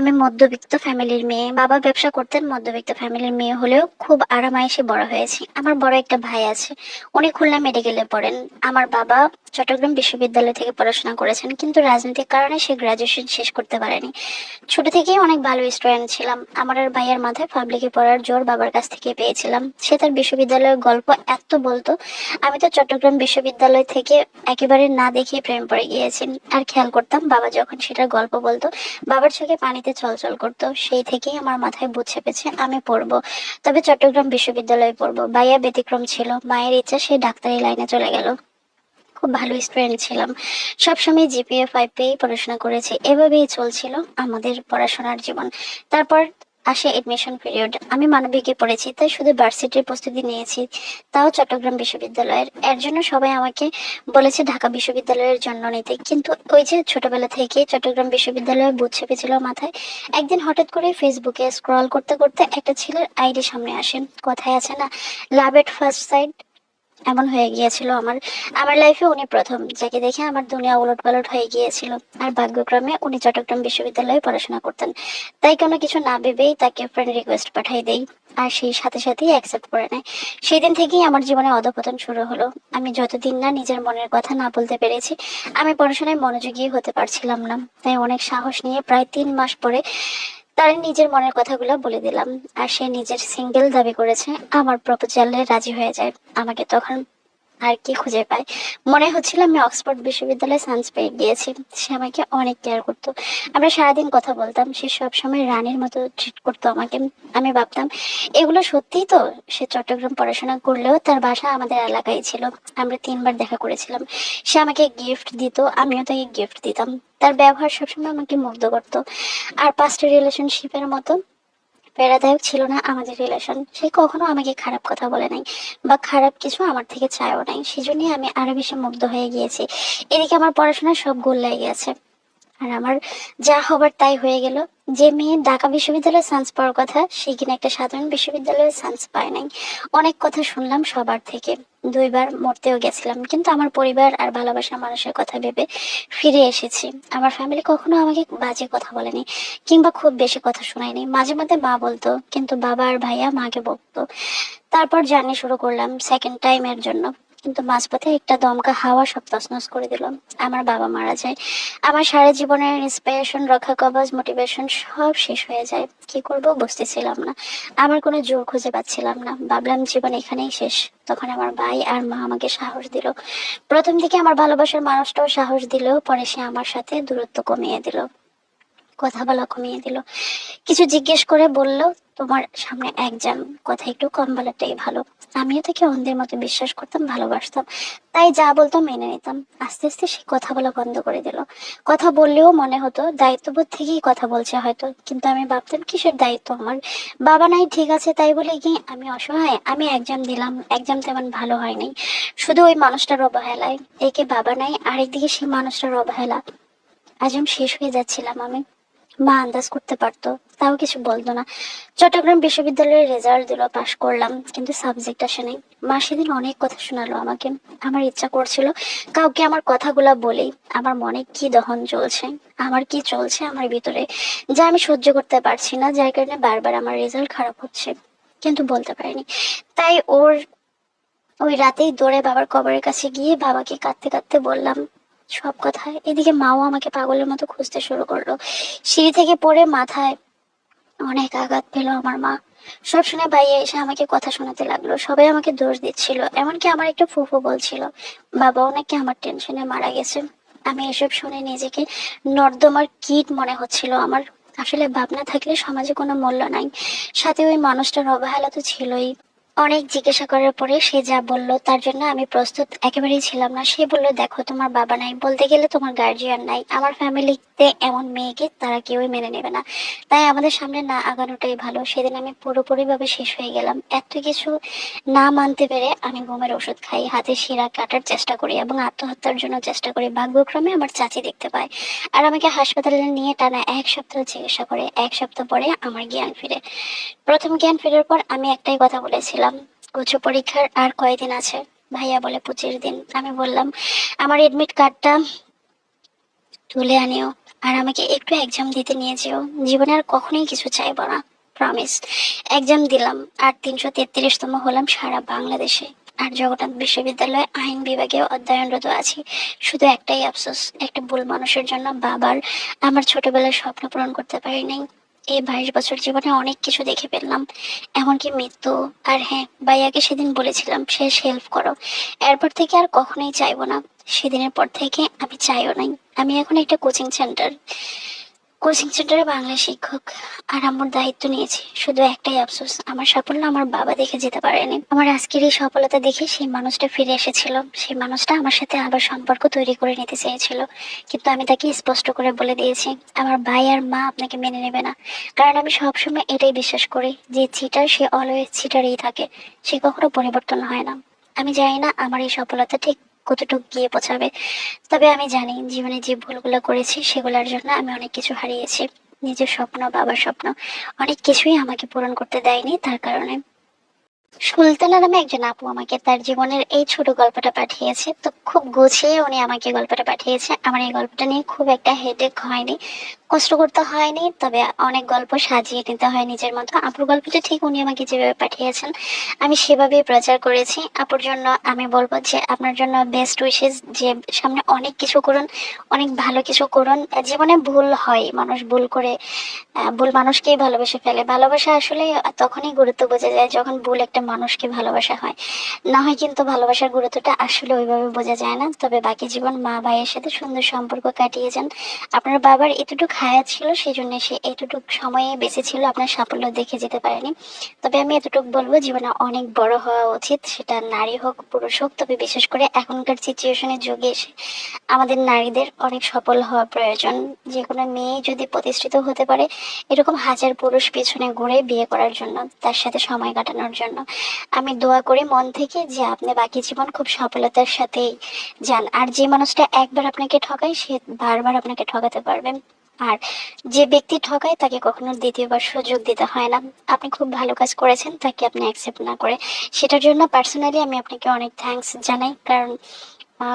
আমি মধ্যবিত্ত ফ্যামিলির মেয়ে। বাবা ব্যবসা করতেন, মধ্যবিত্ত ফ্যামিলির মেয়ে হলেও খুব আরামায়েশে বড় হয়েছি। আমার বড় একটা ভাই আছে, উনি খুলনা মেডিকেলে পড়েন। আমার বাবা চট্টগ্রাম বিশ্ববিদ্যালয় থেকে পড়াশোনা করেছেন, কিন্তু রাজনৈতিক কারণে সে গ্রাজুয়েশন শেষ করতে পারেনি। ছোট থেকেই অনেক ভালো স্টুডেন্ট ছিলাম। আমার আর ভাইয়ের মাথায় পাবলিকে পড়ার জোর বাবার কাছ থেকে পেয়েছিলাম। সে তার বিশ্ববিদ্যালয়ের গল্প এত বলতো, আমি তো চট্টগ্রাম বিশ্ববিদ্যালয় থেকে একেবারে না দেখে প্রেম পড়ে গিয়েছি। আর খেয়াল করতাম, বাবা যখন সেটার গল্প বলতো, বাবার চোখে পানিতে চলচল করতো। সেই থেকেই আমার মাথায় বুঝ চেপেছে, আমি পড়ব। তবে চট্টগ্রাম বিশ্ববিদ্যালয়ে পড়ব। ভাইয়া ব্যতিক্রম ছিল। মায়ের ইচ্ছা, সে ডাক্তারি লাইনে চলে গেল। খুব ভালো স্টুডেন্ট ছিলাম। সবসময় জিপিএ ফাইভ পেয়েই পড়াশোনা করেছি। এভাবেই চলছিল আমাদের পড়াশোনার জীবন। তারপর আসে এডমিশন পিরিয়ড আমি মানবিকে পড়েছি, তাই শুধু ভার্সিটির প্রস্তুতি নিয়েছি, তাও চট্টগ্রাম বিশ্ববিদ্যালয়ের। এর জন্য সবাই আমাকে বলেছে ঢাকা বিশ্ববিদ্যালয়ের জন্য নিতে। কিন্তু ওই যে ছোটবেলা থেকে চট্টগ্রাম বিশ্ববিদ্যালয়ে বুঝ চেপেছিল মাথায়, একদিন হঠাৎ করে ফেসবুকে স্ক্রল করতে করতে একটা ছেলের আইডি সামনে আসে। কথায় আছে না লাভ এট ফার্স্ট সাইড এমন হয়ে গিয়েছিল আমার। আমার লাইফে উনি প্রথম, যাকে দেখে আমার দুনিয়া উলট পালট হয়ে গিয়েছিল। আর ভাগ্যক্রমে উনি চট্টগ্রাম বিশ্ববিদ্যালয়ে পড়াশোনা করতেন। তাই কোনো কিছু না ভেবেই তাকে ফ্রেন্ড রিকোয়েস্ট পাঠিয়ে দেই, আর সেই সাথে সাথেই অ্যাকসেপ্ট করে নেয়। সেই দিন থেকেই আমার জীবনে অধপতন শুরু হলো। আমি যতদিন না নিজের মনের কথা না বলতে পেরেছি, আমি পড়াশোনায় মনোযোগী হতে পারছিলাম না। তাই অনেক সাহস নিয়ে প্রায় তিন মাস পরে তার নিজের মনের কথাগুলো বলে দিলাম। আর সে নিজের সিঙ্গেল দাবি করেছে, আমার প্রপোজালে রাজি হয়ে যায়। আমাকে তখন আর কি খুঁজে পায় মনে হচ্ছিল আমি অক্সফোর্ড বিশ্ববিদ্যালয়ে সায়েন্স পেয়ে গিয়েছি। সে আমাকে অনেক কেয়ার করতো। আমরা সারাদিন কথা বলতাম। সে সবসময় রানীর মতো ট্রিট করতো আমাকে। আমি ভাবতাম, এগুলো সত্যিই তো? সে চট্টগ্রাম পড়াশোনা করলেও তার বাসা আমাদের এলাকায় ছিল। আমরা তিনবার দেখা করেছিলাম। সে আমাকে গিফট দিত, আমিও তাকে গিফট দিতাম। তার ব্যবহার সবসময় আমাকে মুগ্ধ করতো। আর পাঁচটা রিলেশনশিপের মতো প্রেরণাদায়ক ছিল না আমাদের রিলেশন সে কখনো আমাকে খারাপ কথা বলে নাই বা খারাপ কিছু আমার থেকে চায়ও নাই। সেজন্যই আমি আরও বেশি মুগ্ধ হয়ে গিয়েছি। এদিকে আমার পড়াশোনা সব গোল্লাই গেছে। আর আমার যা হবার তাই হয়ে গেল। যে মেয়ে ঢাকা বিশ্ববিদ্যালয়ে সায়েন্স পাওয়ার কথা, সে কিনা একটা সাধারণ বিশ্ববিদ্যালয়ে সায়েন্স পায় নাই। অনেক কথা শুনলাম সবার থেকে। দুইবার মরতেও গেছিলাম, কিন্তু আমার পরিবার আর ভালোবাসা মানুষের কথা ভেবে ফিরে এসেছি। আমার ফ্যামিলি কখনো আমাকে বাজে কথা বলেনি, কিংবা খুব বেশি কথা শোনায়নি। মাঝে মধ্যে মা বলতো, কিন্তু বাবা আর ভাইয়া মাকে বকতো। তারপর জার্নি শুরু করলাম সেকেন্ড টাইমের জন্য। কিন্তু মাঝপথে একটা দমকা হাওয়া সব তছনছ করে দিল আমার বাবা মারা যায়। আমার সারা জীবনের ইন্সপিরেশন রক্ষা কবচ মোটিভেশন সব শেষ হয়ে যায়। কি করব বুঝতেছিলাম না। আমার কোনো জোর খুঁজে পাচ্ছিলাম না। ভাবলাম জীবন এখানেই শেষ। তখন আমার ভাই আর মা আমাকে সাহস দিল। প্রথম দিকে আমার ভালোবাসার মানুষটাও সাহস দিলেও পরে সে আমার সাথে দূরত্ব কমিয়ে দিল। কথা বলা কমিয়ে দিল। কিছু জিজ্ঞেস করে বলল তোমার সামনে একজন কথা একটু কম বলাটাই ভালো। আমিও তাকে অন্ধের মতো বিশ্বাস করতাম, ভালোবাসতাম। তাই যা বলতাম মেনে নিতাম। আস্তে আস্তে সে কথা বলা বন্ধ করে দিল। কথা বললেও মনে হতো, দায়িত্ববোধ থেকেই কথা বলছে হয়তো। কিন্তু আমি ভাবতাম, কিসের দায়িত্ব আমার? বাবা নাই, ঠিক আছে, তাই বলে কি আমি অসহায়? আমি এক্সাম দিলাম এক্সাম তেমন ভালো হয়নি। শুধু ওই মানুষটার অবহেলায়। একে বাবা নাই, আরেকদিকে সেই মানুষটার অবহেলা। আজ আমি শেষ হয়ে যাচ্ছিলাম আমি। মা আন্দাজ করতে পারতো, তাও কিছু বলতো না। চট্টগ্রাম বিশ্ববিদ্যালয়ের রেজাল্ট দিল পাশ করলাম, কিন্তু সাবজেক্ট আসে নাই। মা সেদিন অনেক কথা শোনালো আমাকে। আমার ইচ্ছা করছিল, কাউকে আমার কথাগুলা বলি। আমার মনে কি দহন চলছে, আমার কি চলছে আমার ভিতরে, যা আমি সহ্য করতে পারছি না, যার কারণে বারবার আমার রেজাল্ট খারাপ হচ্ছে, কিন্তু বলতে পারিনি। তাই ওর ওই রাতেই দৌড়ে বাবার কবরের কাছে গিয়ে বাবাকে কাঁদতে কাঁদতে বললাম সব কথা। এদিকে মাও আমাকে পাগলের মতো খুঁজতে শুরু করল। সিঁড়ি থেকে পড়ে মাথায় অনেক আঘাত পেল আমার মা। সব শুনে ভাইয়া এসে আমাকে কথা শোনাতে লাগল। সবাই আমাকে দোষ দিচ্ছিল, এমনকি আমার একটা ফুফু বলছিল, বাবাও নাকি আমার টেনশনে মারা গেছে। আমি এসব শুনে নিজেকে নর্দমার কীট মনে হচ্ছিল আমার। আসলে ভাবনা থাকলে সমাজে কোনো মূল্য নাই। সাথে ওই মানুষটার অবহেলা তো ছিলই। অনেক জিজ্ঞাসা করার পরে সে যা বলল তার জন্য আমি প্রস্তুত। একেবারেই ছিলাম না। সে বলল, দেখো, তোমার বাবা নাই। বলতে গেলে তোমার গার্জিয়ান নাই। আমার ফ্যামিলিতে এমন মেয়েকে তারা কেউই মেনে নেবে না। তাই আমাদের সামনে না আগানোটাই ভালো। সেদিন আমি পুরোপুরিভাবে শেষ হয়ে গেলাম। এত কিছু না মানতে পেরে আমি ঘুমের ওষুধ খাই, হাতে শিরা কাটার চেষ্টা করি এবং আত্মহত্যার জন্য চেষ্টা করি। ভাগ্যক্রমে আমার চাচি দেখতে পায়। আর আমাকে হাসপাতালে নিয়ে টানা এক সপ্তাহ চিকিৎসা করে। এক সপ্তাহ পরে আমার জ্ঞান ফিরে। প্রথম জ্ঞান ফেরার পর আমি একটাই কথা বলেছিলাম উচ্চ পরীক্ষার আর কয়দিন আছে? ভাইয়া বলে, পঁচিশ দিন। আমি বললাম, আমার এডমিট কার্ডটা তুলে আনিও আর আমাকে একটু এক্সাম দিতে নিয়ে যেও। জীবনে আর কখনোই কিছু চাইব না প্রমিস এক্সাম দিলাম আর তিনশো তেত্রিশতম হলাম সারা বাংলাদেশে। আর জগন্নাথ বিশ্ববিদ্যালয়ে আইন বিভাগে অধ্যয়নরত আছি। শুধু একটাই আফসোস, একটা ভুল মানুষের জন্য বাবার, আমার ছোটবেলার স্বপ্ন পূরণ করতে পারি নাই। এই বাইশ বছর জীবনে অনেক কিছু দেখে ফেললাম। এমনকি মৃত্যু, আর হ্যাঁ ভাইয়াকে সেদিন বলেছিলাম শেষ হেল্প করো। এরপর থেকে আর কখনোই চাইব না। সেদিনের পর থেকে আমি চাইও নাই। আমি এখন একটা কোচিং সেন্টার কোচিং সেন্টারে বাংলা শিক্ষক আর আমার দায়িত্ব নিয়েছি। শুধু একটাই আফসোস, আমার সাফল্য আমার বাবা দেখে যেতে পারেনি। আমার আজকের এই সফলতা দেখে সেই মানুষটা ফিরে এসেছিল। সেই মানুষটা আমার সাথে আবার সম্পর্ক তৈরি করে নিতে চেয়েছিল। কিন্তু আমি তাকে স্পষ্ট করে বলে দিয়েছি, আমার ভাই আর মা আপনাকে মেনে নেবে না। কারণ আমি সবসময় এটাই বিশ্বাস করি যে চিটার সে অলওয়েজ চিটারেই থাকে। সে কখনো পরিবর্তন হয় না। আমি জানি না আমার এই সফলতা ঠিক কতটুকু গিয়ে পৌঁছাবে। তবে আমি জানি জীবনে যে ভুলগুলো করেছি, সেগুলোর জন্য আমি অনেক কিছু হারিয়েছি। নিজের স্বপ্ন, বাবার স্বপ্ন, অনেক কিছুই আমাকে পূরণ করতে দেয়নি। তার কারণে সুলতানা নামে একজন আপু আমাকে তার জীবনের এই ছোট গল্পটা পাঠিয়েছে। তো খুব গুছিয়ে উনি আমাকে গল্পটা পাঠিয়েছে। আমার এই গল্পটা নিয়ে খুব একটা হেডেক হয়নি। কষ্ট করতে হয়নি, তবে অনেক গল্প সাজিয়ে নিতে হয় নিজের মতো। আপুর গল্পটা ঠিক উনি আমাকে যেভাবে পাঠিয়েছেন, আমি সেভাবেই প্রচার করেছি। আপুর জন্য আমি বলব যে আপনার জন্য বেস্ট উইশেস যে সামনে অনেক কিছু করুন, অনেক ভালো কিছু করুন। জীবনে ভুল হয়, মানুষ ভুল করে ভুল মানুষকেই ভালোবেসে ফেলে। ভালোবাসা আসলে তখনই গুরুত্ব বোঝা যায় যখন ভুল একটা মানুষকে ভালোবাসা হয়। না হয় কিন্তু ভালোবাসার গুরুত্বটা আসলে ওইভাবে বোঝা যায় না, তবে বাকি জীবন মা ভাইয়ের সাথে সুন্দর সম্পর্ক কাটিয়ে যান। আপনার বাবার এতটুকু হায়াত ছিল সেই জন্য সে এতটুকু সময়ে বেঁচে ছিল, আপনার সাফল্য দেখে যেতে পারেনি। তবে আমি এতটুকু বলব, জীবনে অনেক বড় হওয়া উচিত, সেটা নারী হোক, পুরুষ হোক, তবে বিশেষ করে এখনকার সিচুয়েশনের যুগে এসে আমাদের নারীদের অনেক সফল হওয়া প্রয়োজন। যে কোনো মেয়ে যদি প্রতিষ্ঠিত হতে পারে, এরকম হাজার পুরুষ পিছনে ঘুরে বিয়ে করার জন্য, তার সাথে সময় কাটানোর জন্য। আমি দোয়া করি মন থেকে যে আপনি বাকি জীবন খুব সফলতার সাথেই যান। আর যে মানুষটা একবার আপনাকে ঠকায়, সে বারবার আপনাকে ঠকাতে পারবে। আর যে ব্যক্তি ঠকায় তাকে কখনো দ্বিতীয়বার সুযোগ দিতে হয় না। আপনি খুব ভালো কাজ করেছেন, তাকে আপনি অ্যাকসেপ্ট না করে। সেটার জন্য পার্সোনালি আমি আপনাকে অনেক থ্যাংকস জানাই, কারণ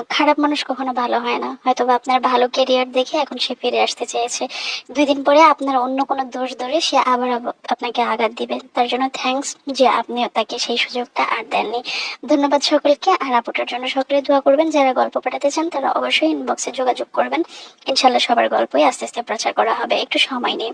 খারাপ মানুষ কখনো ভালো হয় না। হয়তো বা আপনার ভালো কেরিয়ার দেখে এখন সে ফিরে আসতে চেয়েছে। দুই দিন পরে আপনার অন্য কোনো দোষ ধরে সে আবার আপনাকে আঘাত দিবে। তার জন্য থ্যাঙ্কস যে আপনি তাকে সেই সুযোগটা আর দেননি। ধন্যবাদ সকলকে। আর আপুটার জন্য সকলে দোয়া করবেন। যারা গল্প পাঠাতে চান তারা অবশ্যই ইনবক্সে যোগাযোগ করবেন। ইনশাল্লাহ সবার গল্পই আস্তে আস্তে প্রচার করা হবে। একটু সময় নিয়ে